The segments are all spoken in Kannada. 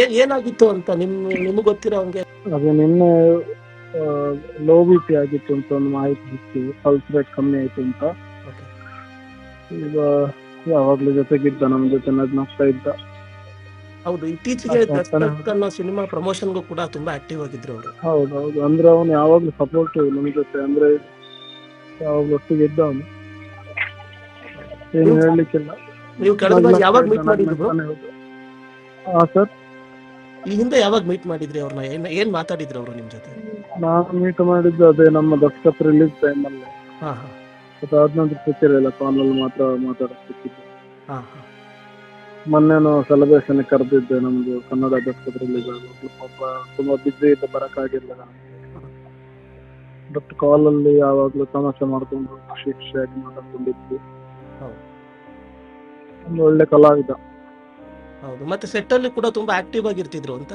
ಏನ್ ಏನಾಗಿತ್ತು ಅಂತ ನಿಮ್ ನಿಮ್ಗೆ ಗೊತ್ತಿರೋ ಹಂಗೆ? ಅದೇ ನಿನ್ನೆ ಲೋ ಬಿ ಪಿ ಆಗಿತ್ತು ಅಂತ ಒಂದು ಮಾಹಿತಿ ಸಿಕ್ತು ಪಲ್ಸ್ ರೇಟ್ ಕಮ್ಮಿ ಆಯ್ತು ಅಂತ. Okay. ಈಗ ಯಾವಾಗ್ಲೂ ಜೊತೆಗಿದ್ದ ನಮ್ ಜೊತೆ ನಗ್ನಾಗ್ತಾ ಇದ್ದ. ಹೌದು ಇತ್ತೀಚೆಗೆ ಅದ್ ದಸ್ ಪ್ರಮೋಷನ್ ಅನ್ನೋ ಸಿನಿಮಾ ಪ್ರಮೋಷನ್ಗೂ ಕೂಡ ತುಂಬಾ ಆಕ್ಟಿವ್ ಆಗಿದ್ರು ಅವರು. ಹೌದು ಹೌದು. ಅಂದ್ರೆ ಅವನು ಯಾವಾಗ್ಲೂ ಸಪೋರ್ಟಿವ್ ನಮ್ ಜೊತೆ. ಅಂದ್ರೆ ಯಾವಾಗ್ಲೂ ಒಟ್ಟಿಗೆ ಇದ್ದ ಅವನು ಏನು ಹೇಳಲಿಕ್ಕಿಲ್ಲ. ನೀವು ಕಳೆದ ಬಾರಿ ಯಾವಾಗ ಮೀಟ್ ಮಾಡಿದ್ರು ಹಾ ಸರ್ ಈ ಹಿಂದೆ ಯಾವಾಗ ಮೀಟ್ ಮಾಡಿದ್ರಿ ಅವ್ರನ್ನ? ಏನ್ ಏನ್ ಮಾತಾಡಿದ್ರಿ ಅವರು ನಿಮ್ ಜೊತೆ? ನಾನು ಮೀಟ್ ಮಾಡಿದ್ದು ಅದೇ ನಮ್ಮ ದಸ್ಟಪ್ ರಿಲೀಸ್ ಟೈಮ್ ಅಲ್ಲಿ. ಹಾ ಅದಾದ ನಂತರ ಸಿಕ್ಕಿರಲಿಲ್ಲ ಕಾಲಲ್ಲಿ ಮಾತ್ರ ಸಿಕ್ಕಿದ್ದು ಹಾ ಹಾ. ಮೊನ್ನೆನು ಸೆಲೆಬ್ರೇಷನ್ ಕರೆದಿದ್ದೆ ನಮ್ದು ಕನ್ನಡ ಆಗೋದು ಪಾಪ ತುಂಬಾ ಬಿಸಿ ಇದ್ದ ಬರಕ್ಕಾಗಿಲ್ಲ. ಬಟ್ ಕಾಲಲ್ಲಿ ಯಾವಾಗ್ಲೂ ತಮಾಷೆ ಮಾಡ್ಕೊಂಡು ಖುಷಿ ಖುಷಿಯಾಗಿ ಮಾತಾಡ್ಕೊಂಡಿದ್ವಿ. ಒಂದು ಒಳ್ಳೆ ಕಲಾವಿದ. ಹೌದು. ಮತ್ತೆ ಸೆಟ್ ಅಲ್ಲಿ ಕೂಡ ತುಂಬಾ ಆಕ್ಟಿವ್ ಆಗಿರ್ತಿದ್ರು ಅಂತ?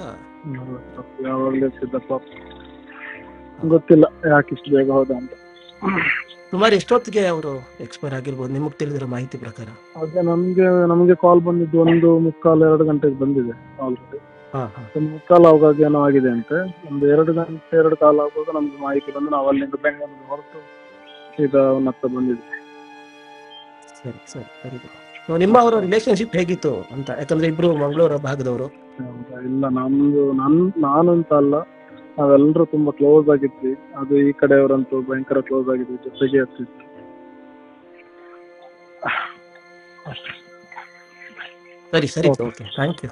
ಯಾವಾಗ್ಲೂ ಇರ್ತಿದ್ದ ಪಾಪ. ಗೊತ್ತಿಲ್ಲ ಯಾಕೆ ಇಷ್ಟು ಬೇಗ ಹೋದ ಅಂತ. ಸುಮಾರು ಎಷ್ಟೊತ್ತಿಗೆ ಅವರು ಎಕ್ಸ್ಪೈರ್ ಆಗಿರ್ಬೋದು? ನಿಮಗೆ ತಿಳಿದಿರೋ ಮಾಹಿತಿ ಪ್ರಕಾರ? ಅದೇ ನಮ್ಗೆ ನಮ್ಗೆ ಕಾಲ್ ಬಂದಿದ್ದು ಒಂದು ಮುಕ್ಕಾಲು ಎರಡು ಗಂಟೆಗೆ ಬಂದಿದೆ ಆಲ್ರೆಡಿ ಹಾ ಹಾ. ಒಂದು ಮುಕ್ಕಾಲು ಆಗುವಾಗ ಏನೋ ಆಗಿದೆ ಅಂತ. ಒಂದು ಎರಡು ಗಂಟೆ ಎರಡು ಕಾಲ ಆಗುವಾಗ ನಮ್ಗೆ ಮಾಹಿತಿ ಬಂದು ನಾವು ಅಲ್ಲಿಂದ ಬೆಂಗಳೂರು ಹೊರಟು ಸೀದಾ ಅವನ ಹತ್ರ ಬಂದಿದ್ವಿ. ಸರಿ ಸರಿ. ಗುಡ್ ನಿಮ್ಮ ಅವರ ರಿಲೇಶನ್ಶಿಪ್ ಹೇಗಿತ್ತು ಅಂತ? ಯಾಕಂದ್ರೆ ಇಬ್ರು ಮಂಗಳೂರು ಭಾಗದವರು. ಇಲ್ಲ ನಮ್ದು ನನ್ ನಾನಂತ ಅಲ್ಲ. ನಾವೆಲ್ಲರೂ ತುಂಬಾ ಕ್ಲೋಸ್ ಆಗಿದ್ವಿ. ಅದು ಈ ಕಡೆಯವರಂತೂ ಭಯಂಕರ ಕ್ಲೋಸ್ ಆಗಿದ್ವಿ ಜೊತೆಗೆ ಇರ್ತಿತ್ತು ಸರಿ ಸರಿ. Okay thank you